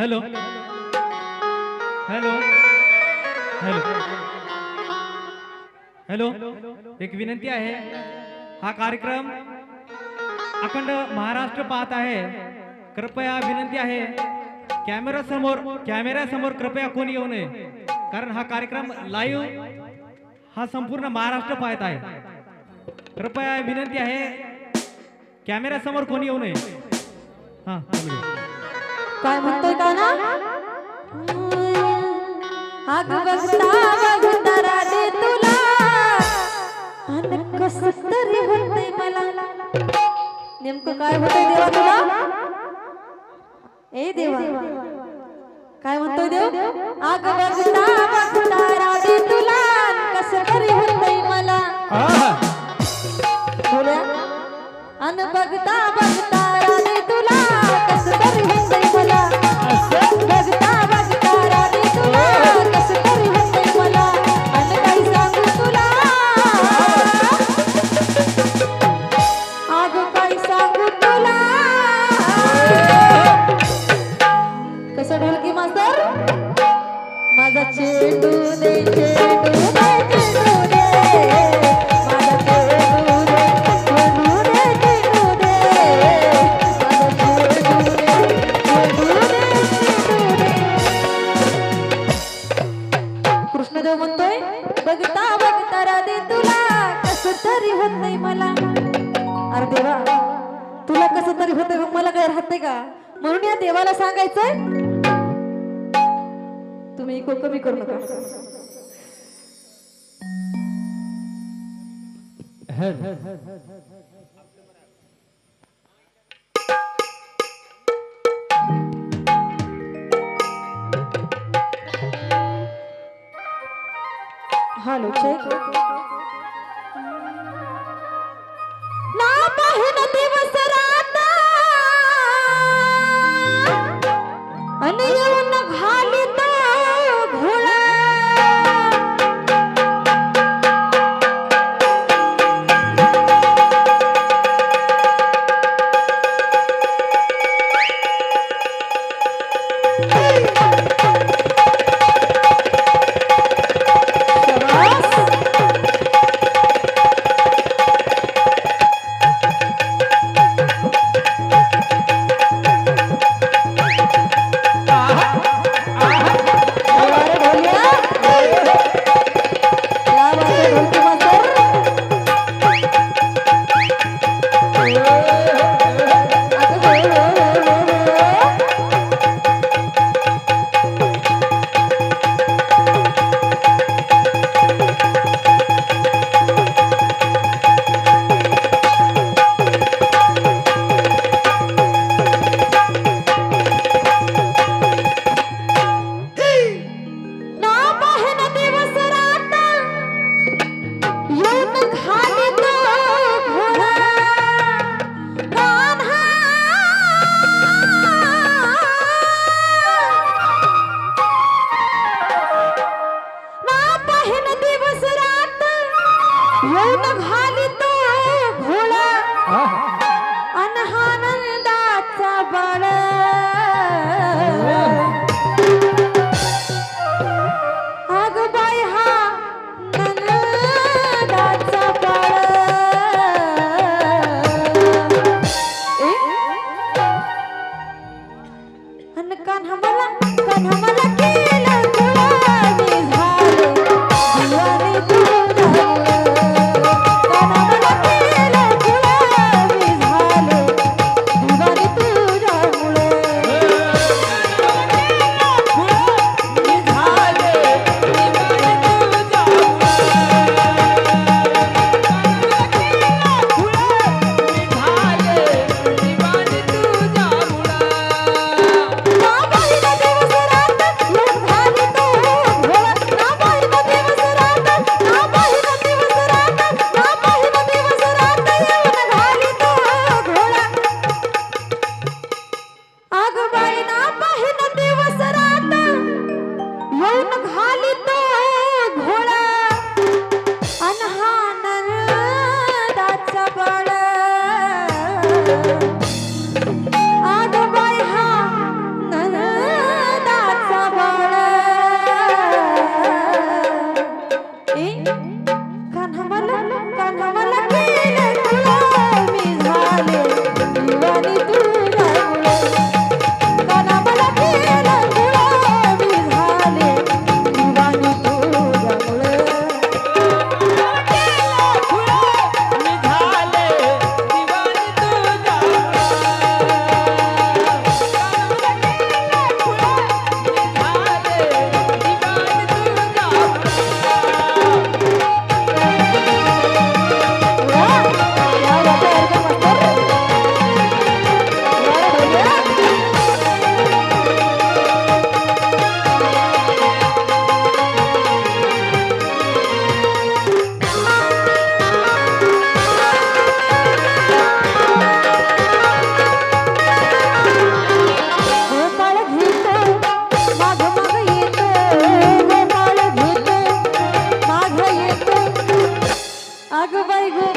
Hello. Hello. Hello. Hello. एक विनंती आहे. हा कार्यक्रम अखंड महाराष्ट्र पाहत आहे. कृपया विनंती आहे. कॅमेरा समोर कॅमेरा समोर कृपया कोणी येऊ नये. कारण हा कार्यक्रम लाईव्ह हा संपूर्ण महाराष्ट्र पाहत आहे. कृपया विनंती आहे. कॅमेरा समोर कोणी येऊ नये. हा. काय म्हणतोय का ना आग बघता बघता राधे तुला. अन कस तरी होतंय मला. नेमकं काय होतंय देवा तुला? ए देवा. काय म्हणतोय देव? आग बघता बघता राधे तुला कस तरी होतंय मला. बोल्या अन बघता बघता देवा तुला कसं तरी होतंय मग मला काय राहते का? म्हणून या देवाला सांगायचंय. तुम्ही इको कमी करू नका. Hello check. ದಿವಸ ರಾತ ಅನೆಯವನ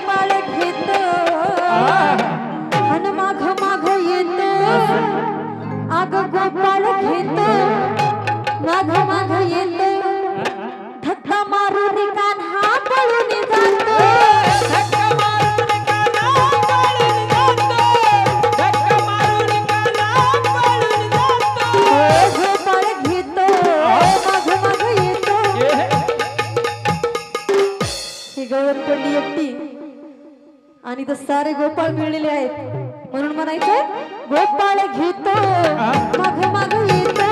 माल घेत. अन माघ माघ येत. आग गोपाल आणि तर सारे गोपाळ मिळलेले आहेत. म्हणून म्हणायचं गोपाळ घेतो मग मग येतो.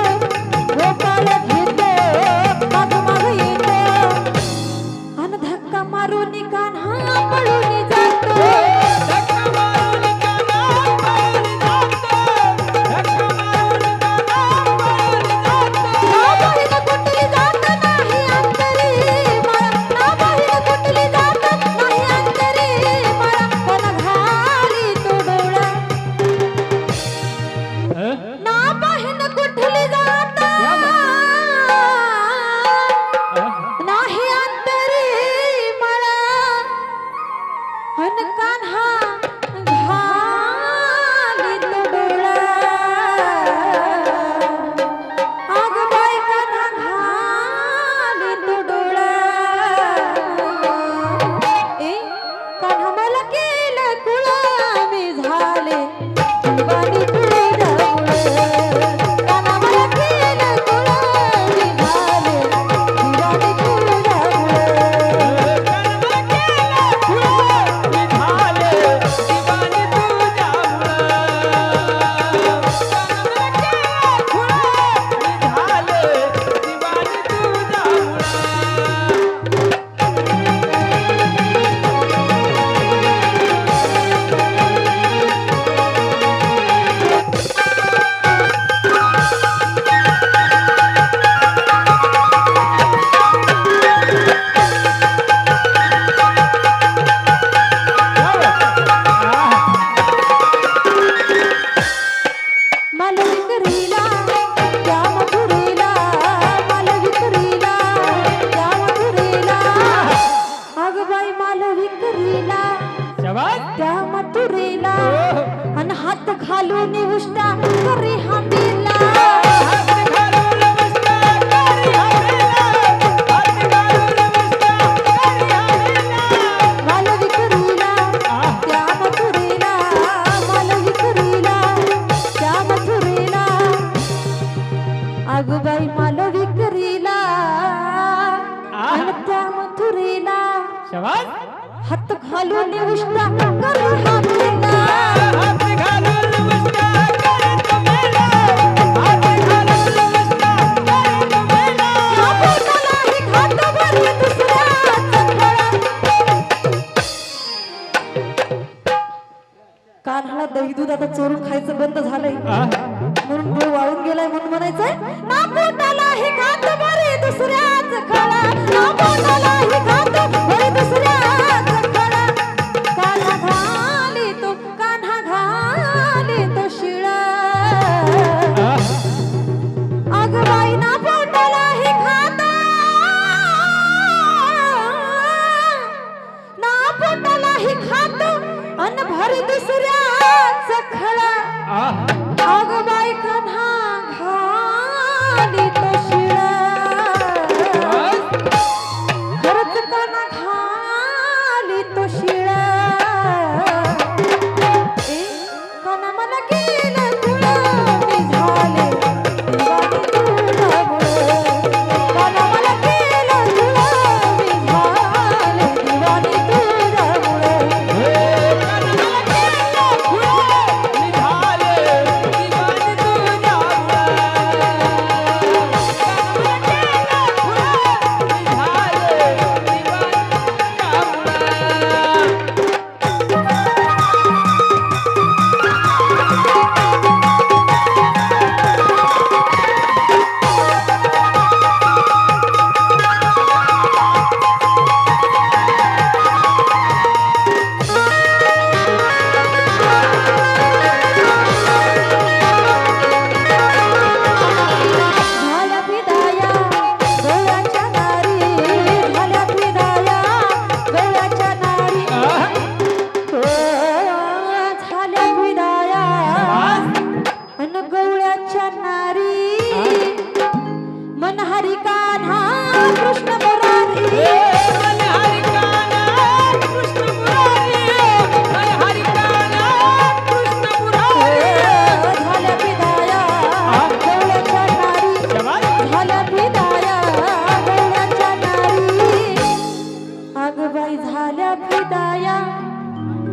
बाई झाल्या फिदाया.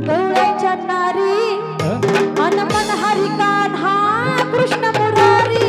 गवळ्याच्या नारी मन मन हरिकान हा कृष्ण मुरारी.